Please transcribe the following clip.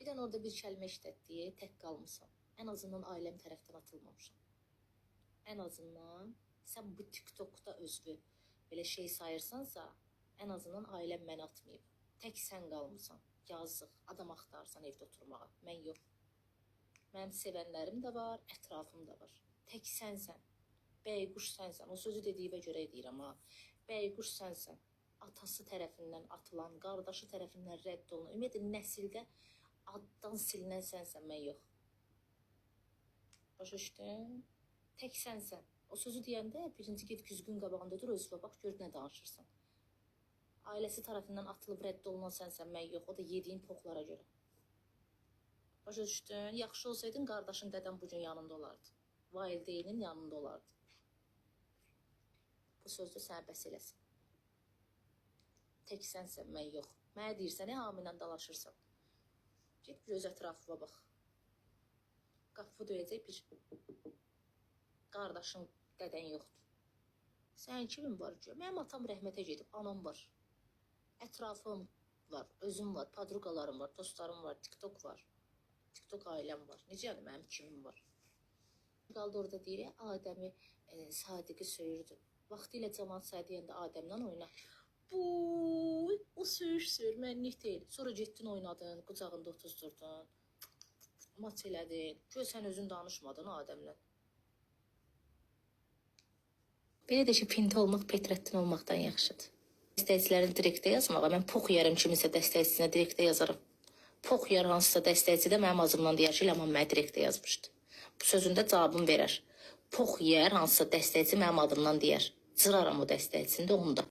Bir dənə orada bir kəlmə işlətdi, tək qalmısan. Ən azından ailəm tərəfdən atılmamışam. Ən azından sən bu TikTokda özünü belə şey sayırsansa, ən azından ailəm məni atmayıb. Tək sən qalmısan. Yazıq. Adam axtarsan evdə oturmağa. Mən yox. Mənim sevənlərim də var, ətrafım da var. Tək sənsən. Bəyquş sənsən. O sözü dediyimə görə deyirəm ha. Bəyquş sənsən. Atası tərəfindən atılan, qardaşı tərəfindən rədd olunan, ümumiyyətlə nəsildə addan silinən sənsən, mən yox. Başa düşdün? Tək sənsən. O sözü deyəndə birinci get güzgün qabağında dur, özünə bax, gör nə danışırsan. Ailəsi tərəfindən atılıb rədd olunan sənsən, mən yox. O da yediyin poxlara görə. Başa düşdün? Yaxşı olsaydın qardaşın, dədən bu gün yanında olardı. Valideynin yanında olardı. Bu söz də sənə bəs eləsin. Tək sənsən, mən yox. Mənə deyirsən, hə, hamı ilə dalaşırsan. Get bir öz ətrafına bax. Qapı döyəcək bir qardaşın, dədən yoxdur. Sənin kimin var ki? Mənim atam rəhmətə gedib, anam var. Ətrafım var, özüm var, padruqalarım var, dostlarım var, TikTok var. TikTok ailəm var. Necə yəni mənim kimim var? Qaldı orada deyir, Adəmi e, Sadiqi söyürdü. Vaxtilə cəmaat Sadiqəndə Adəmdən oyna. Bu, o söyüş söyür, mənlik deyil. Sonra getdin oynadın, qucağında otuzdurdun. Maç elədin. Göy sən özün danışmadın Adəmlə. Belə də ki, pinti olmaq Petrəttin olmaqdan yaxşıdır. Dəstəkçilərin direktə yazmağa, mən pox yerim kimisə dəstəkçisinə direktə yazaram. Pox yer hansısa dəstəkçi də mənim ağzımdan deyər ki, Ləman mənə direktə yazmışdı. Bu sözündə cavabım verər. Pox yer hansısa dəstəkçi mənim adımdan deyər. Cıraram o dəstəkçini də onda.